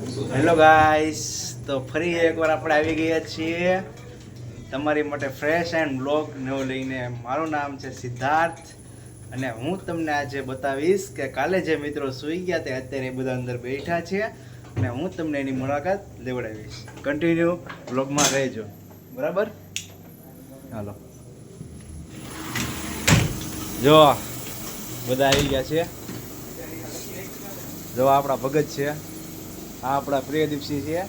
Hello guys તો ફરી એકવાર આપણે આવી ગયા છીએ તમારી માટે ફ્રેશ એન્ડ બ્લોગ નવો લઈને. મારું નામ છે સિદ્ધાર્થ અને હું તમને આજે બતાવીશ કે કાલે જે મિત્રો સૂઈ ગયા તે અત્યારે બધા અંદર બેઠા છે અને હું તમને એની મુલાકાત લેવડાવીશ. કન્ટિન્યુ બ્લોગમાં રહેજો. બરાબર? હાલો. જો, બધા આવી ગયા છે. જો, આપણા ભગત છે. આ આપણા પ્રિયદીપસિંહ છે.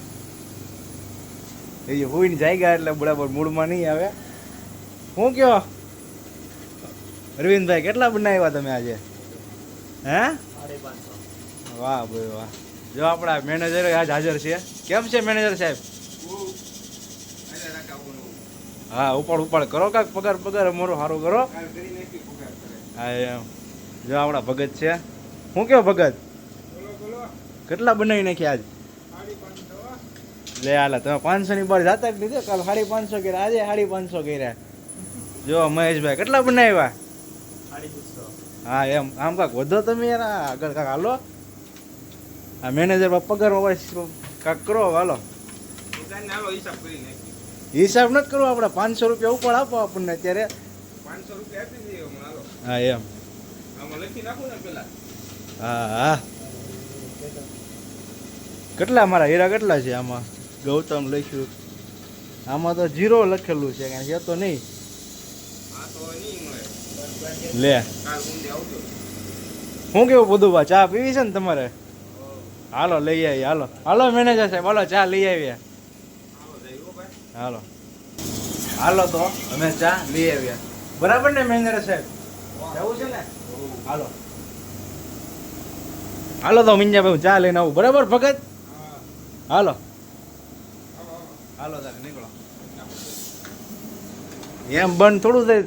એ હોઈને જાગ્યા એટલે બરાબર મૂળમાં નહીં આવે. હું કયો? અરવિંદભાઈ કેટલા બનાવ્યા તમે આજે? હે? વાહ ભાઈ વાહ. જો આપણા મેનેજર આજ હાજર છે. કેમ છે મેનેજર સાહેબ? હા ઉપાડ ઉપાડ કરો કાંક પગાર પગાર અમારો સારું કરો. હા એમ. જો આપણા ભગત છે. હું કેવો ભગત? કેટલા બનાવી નાખ્યા આજ? લે હાલા તમે પાંચસો ની બાર જાતા લીધો. કાલ સાડી પાંચસો કર્યા આજે સાડી પાંચસો કર્યા. જો મહેશભાઈ કેટલા બનાવ્યા? હા એમ. આમ કાંક વધો તમે યાર આ આગળ કાંક હાલો. આ મેનેજર પગાર કાંક કરો હાલો. હિસાબ નથી કરવો આપણે. પાંચસો રૂપિયા ઉપર આપો આપણને અત્યારે. પાંચસો રૂપિયા હા એમ. લખી પેલા. હા હા. કેટલા મારા હીરા કેટલા છે આમાં? ગૌતમ લખ્યું. આમાં તો જીરો લખેલું છે કાંઈ છે તો નહીં? લે. હું કેવું બધું ચા પીવી છે ને તમારે? હાલો લઈ આવી હાલો. હાલો મેનેજર સાહેબ હાલો ચા લઈ આવ્યા હાલો. હાલો તો અમે ચા લઈ આવ્યા બરાબર ને મેનેજર સાહેબ? જવું છે ને? હાલો. હાલો તો મિંજાભાઈ હું ચા લઈને આવું. બરાબર ભગત? હાલો હાલો તારે નીકળો એમ બંધ થોડું થાય